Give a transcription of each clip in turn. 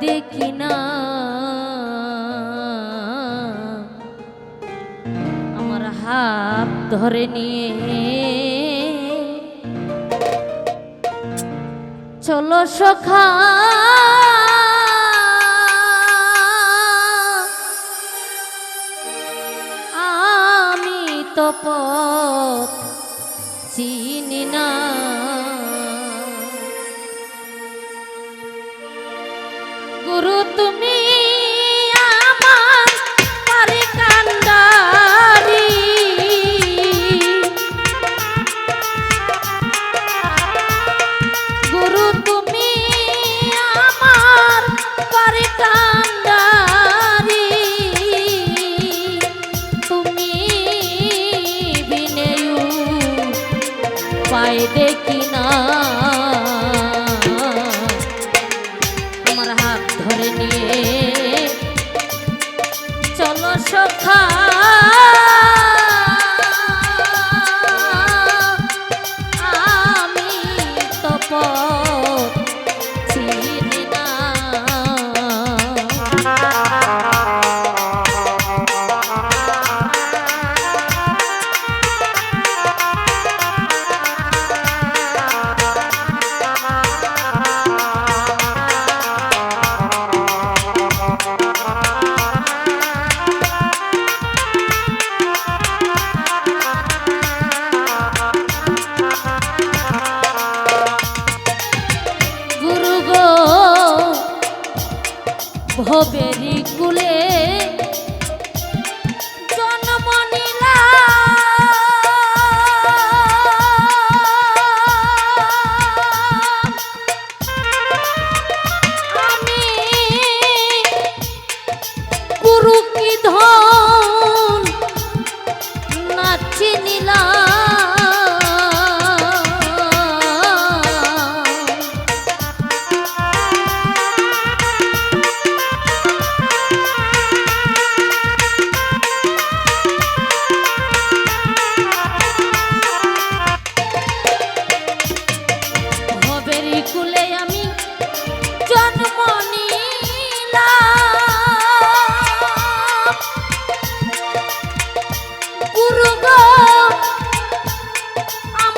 দেখি না। আমার হাত ধরে নিয়ে। চলো সখা। আমি তো চিনি না। চলো সখা। boberia.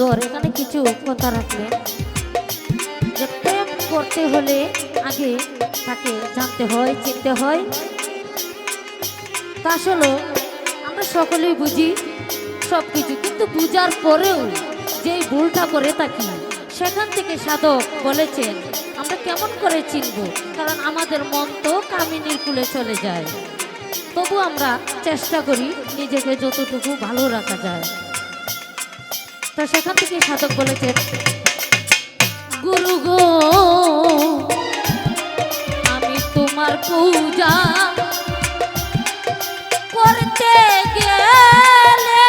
সুন্দর এখানে কিছু কথা রাখলেন যে প্রেম করতে হলে আগে তাকে জানতে হয়, চিনতে হয়। তা আসলে আমরা সকলেই বুঝি সব কিছু কিন্তু বুঝার পরেও যেই ভুলটা করে থাকি, সেখান থেকে সাধক বলেছেন, আমরা কেমন করে চিনব? কারণ আমাদের মন তো কামিনীর কুলে চলে যায়। তবু আমরা চেষ্টা করি নিজেকে যতটুকু ভালো রাখা যায়। তো সেখান থেকে সাধক বলেছেন গুরু গো, আমি তোমার পূজা করতে গেলে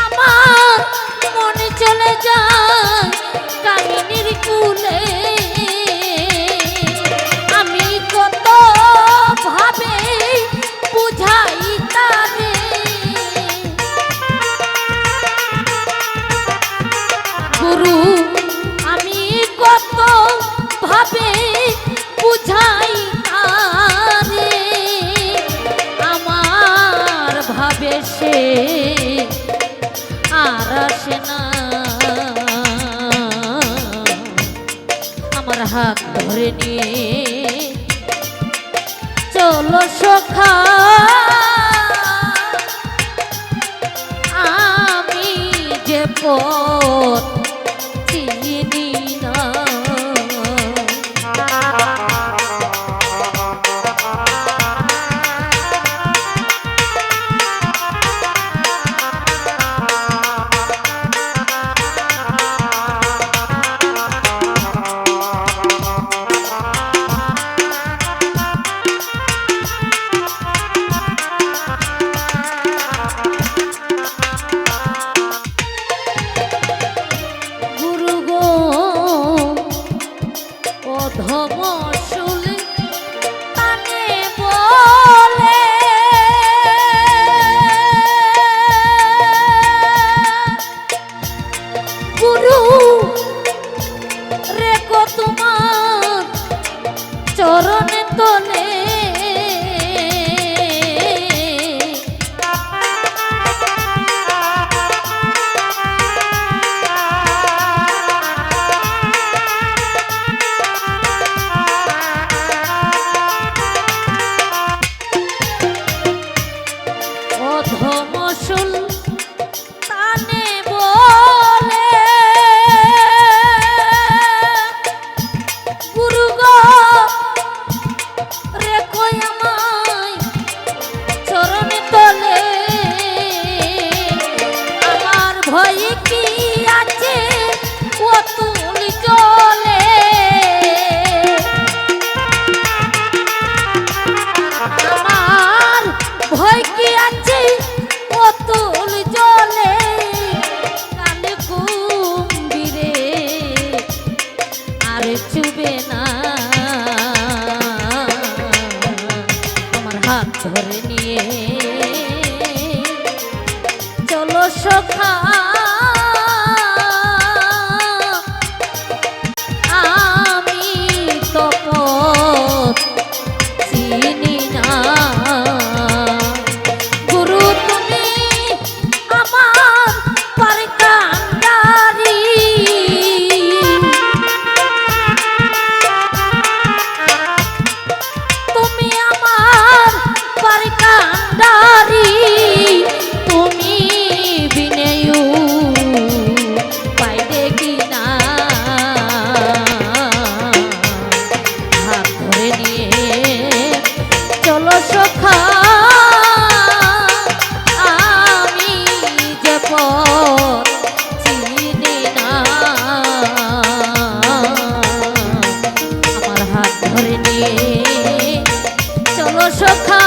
আমার মনে চলে যায় চলো সখা। আমি যে পথ চরণে তলে অধম চলো সখা